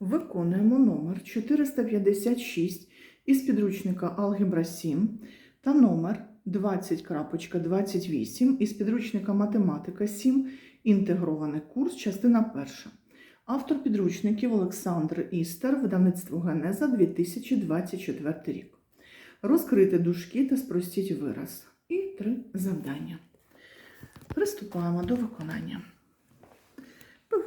Виконуємо номер 456 із підручника Алгебра 7 та номер 20.28 із підручника Математика 7. Інтегрований курс, частина перша. Автор підручників Олександр Істер, видавництво Генеза 2024 рік. Розкрити дужки та спростіть вираз. І три завдання. Приступаємо до виконання.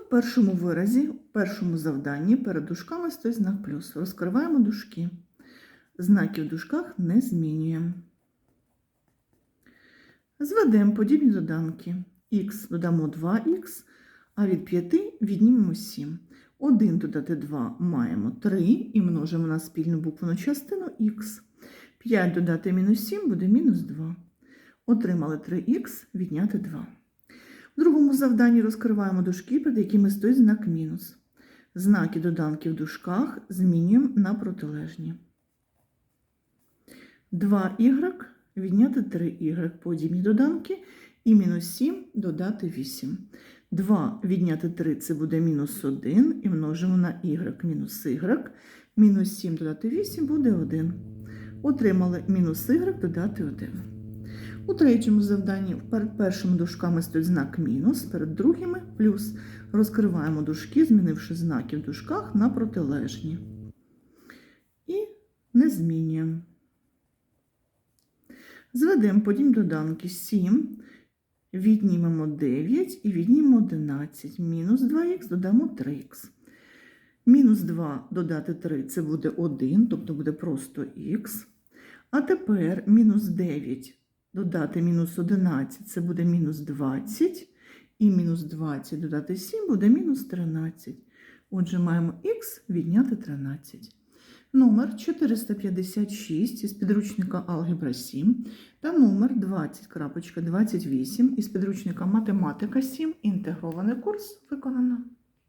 В першому виразі, в першому завданні перед дужками стоїть знак плюс. Розкриваємо дужки. Знаки в дужках не змінюємо. Зведемо подібні доданки. Х додамо 2х, а від 5 віднімемо 7. 1 додати 2 маємо 3 і множимо на спільну буквену частину х. 5 додати мінус 7 буде мінус 2. Отримали 3х відняти 2. В другому завданні розкриваємо дужки, перед якими стоїть знак мінус. Знаки доданків в дужках змінюємо на протилежні. 2y відняти 3y подібні доданки і мінус 7 додати 8. 2 відняти 3 це буде мінус 1 і множимо на y мінус y. Мінус 7 додати 8 буде 1. Отримали мінус y додати 1. У третьому завданні перед першими дужками стоїть знак мінус, перед другими плюс. Розкриваємо дужки, змінивши знаки в дужках на протилежні. І не змінюємо. Зведемо подібні доданки 7, віднімемо 9 і віднімемо 11. Мінус 2х додамо 3х. Мінус 2 додати 3 це буде 1, тобто буде просто х. А тепер мінус 9 додати мінус 11 це буде мінус 20. І мінус 20 додати 7 буде мінус 13. Отже, маємо х відняти 13. Номер 456 із підручника Алгебра 7 та номер 20.28 із підручника Математика 7. Інтегрований курс виконано.